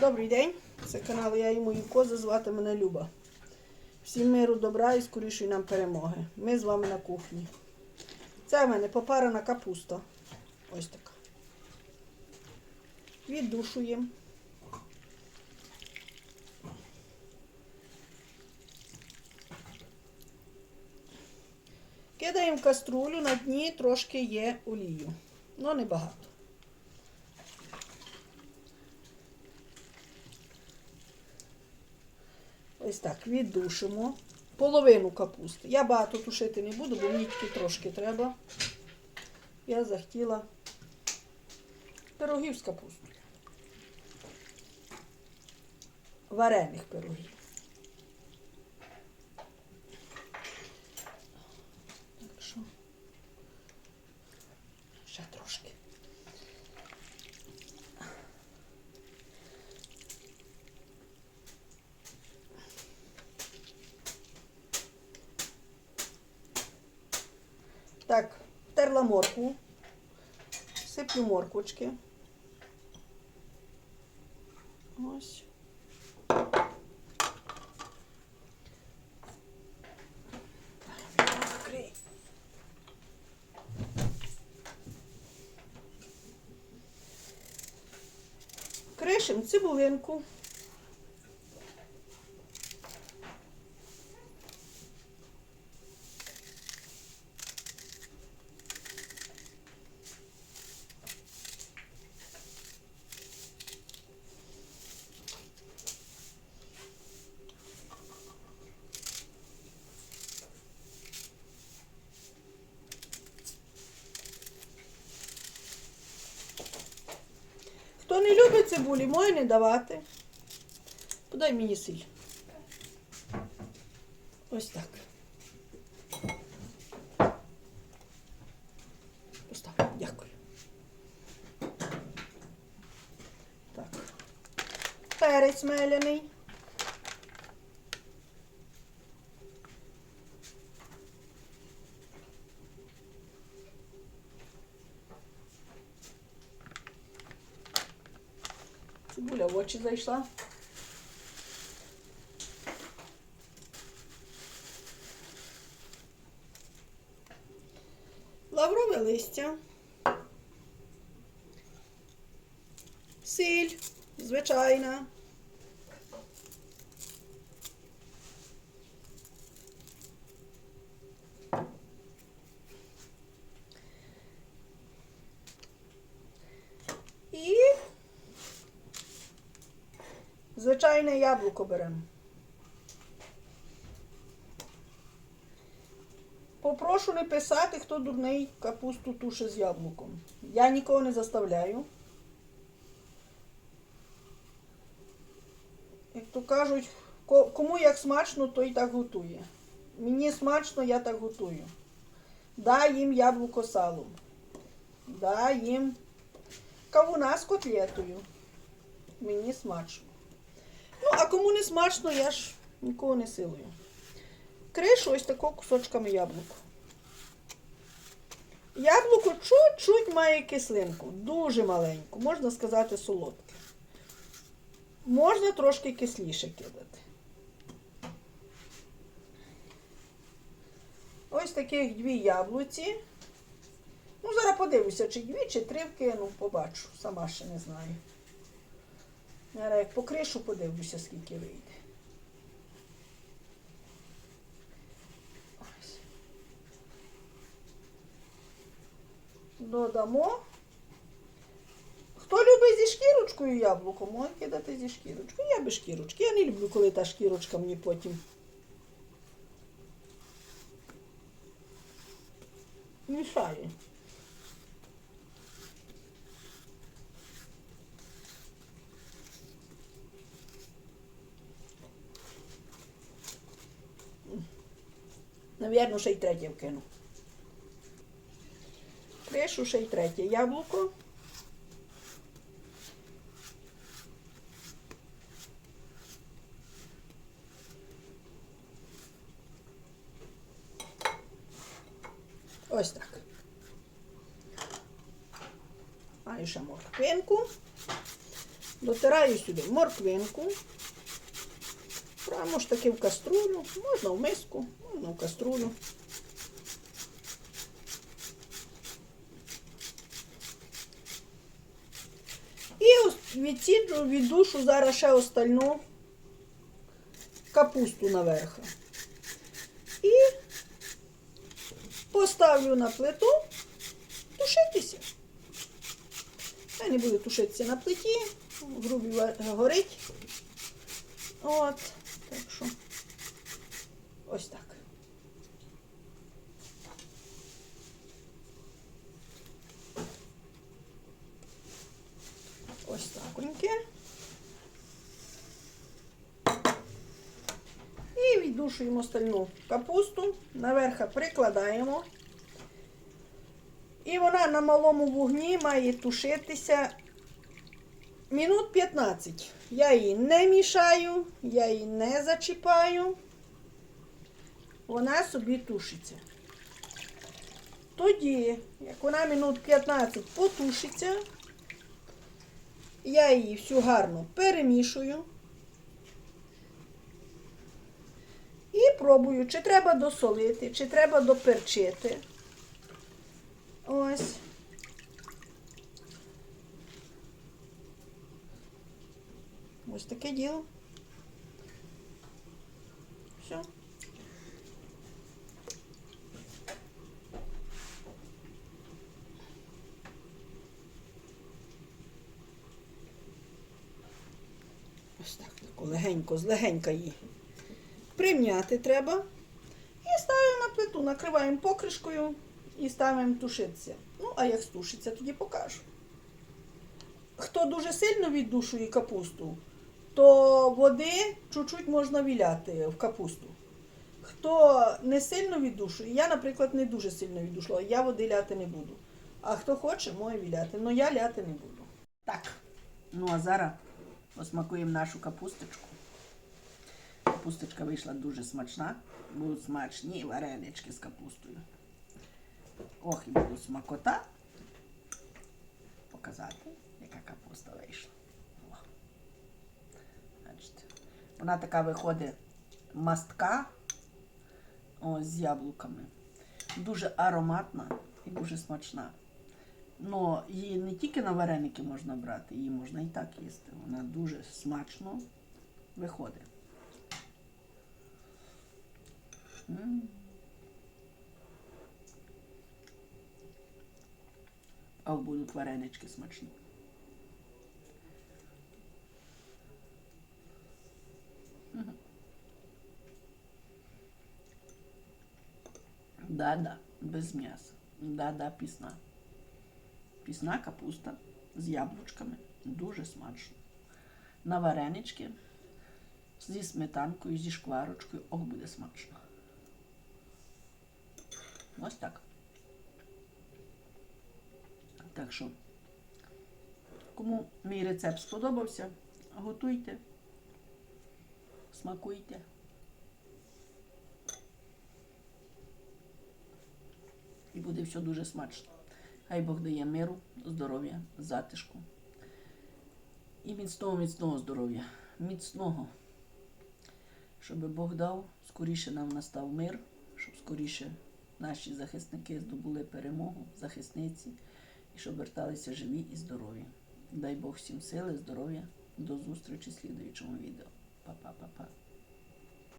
Добрий день, це канал Я і мої кози, звати мене Люба. Всім миру, добра і скорішої нам перемоги. Ми з вами на кухні. Це в мене попарена капуста. Ось така. Віддушуємо. Кидаємо каструлю, на дні трошки є олію. Ну, небагато. Ось так, віддушимо. Половину капусти. Я багато тушити не буду, бо мені тільки трошки треба. Я захотіла пирогів з капустою. Варених пирогів. Так що ще трошки. Так, терла моркву. Сиплю морквочки. Ось. Кришим цибулинку. Хто не любить цибулі, мої не давати. Подай мені сіль. Ось так. Поставлю. Дякую. Так. Перець меляний. Цибуля очі зайшла. Лаврове листя. Сіль, звичайна. І Звичайне яблуко беремо. Попрошу не писати, хто дурний капусту туше з яблуком. Я нікого не заставляю. Як то кажуть, кому як смачно, той так готує. Мені смачно, я так готую. Дай їм яблуко салом. Дай їм кавуна з котлетою. Мені смачно. А кому не смачно, я ж нікого не силую. Кришу ось тако кусочками яблука. Яблуко чуть-чуть має кислинку, дуже маленьку, можна сказати, солодке. Можна трошки кисліше кидати. Ось таких дві яблуці. Ну, зараз подивлюся, чи дві, чи три вкину, побачу. Сама ще не знаю. Зараз як по кришу подивлюся, скільки вийде. Додамо. Хто любить зі шкірочкою яблуко, може кидати зі шкірочкою. Я без шкірочки. Я не люблю, коли та шкірочка мені потім. Мішає. Навірно, ще й третє вкину. Кришу ще й третє яблуко. Ось так. Маю ще морквинку. Дотираю сюди морквинку. Прямо ж таки в каструлю. Можна в миску, в каструлю. І відсіджу, віддушу зараз ще остальну капусту наверху. І поставлю на плиту тушитися. Я не буду тушитися на плиті, грубі горить. От, так що ось так. Ось таконьке. І віддушуємо стальну капусту, наверх прикладаємо. І вона на малому вогні має тушитися минут 15. Я її не мішаю, я її не зачіпаю. Вона собі тушиться. Тоді, як вона минут 15 потушиться, я її всю гарно перемішую. І пробую, чи треба досолити, чи треба доперчити. Ось. Ось таке діло. Все. Ось так, тако легенько, злегенька її. Прим'яти треба. І ставимо на плиту, накриваємо покришкою і ставимо тушитися. Ну, а як стушиться, тоді покажу. Хто дуже сильно віддушує капусту, то води чуть-чуть можна віляти в капусту. Хто не сильно віддушує, я, наприклад, не дуже сильно віддушила, я води ляти не буду. А хто хоче, може віляти. але я ляти не буду. Так. Ну а зараз посмакуємо нашу капусточку. Капусточка вийшла дуже смачна. Будуть смачні варенички з капустою. Ох, і буде смакота. Показати, яка капуста вийшла. Вона така виходить мастка з яблуками. Дуже ароматна і дуже смачна. Ну, її не тільки на вареники можна брати, її можна і так їсти. Вона дуже смачно виходить. А будуть варенички смачні. Да-да, без м'яса. Да-да, пісна. Пісна капуста з яблучками. Дуже смачно. На варенички зі сметанкою, зі шкварочкою. Ох, буде смачно. Ось так. Так що, кому мій рецепт сподобався, готуйте, смакуйте. І буде все дуже смачно. Хай Бог дає миру, здоров'я, затишку. І міцного, міцного здоров'я. Міцного. Щоб Бог дав, скоріше нам настав мир, щоб скоріше наші захисники здобули перемогу, захисниці, і щоб верталися живі і здорові. Дай Бог всім сили, здоров'я. До зустрічі в слідуючому відео.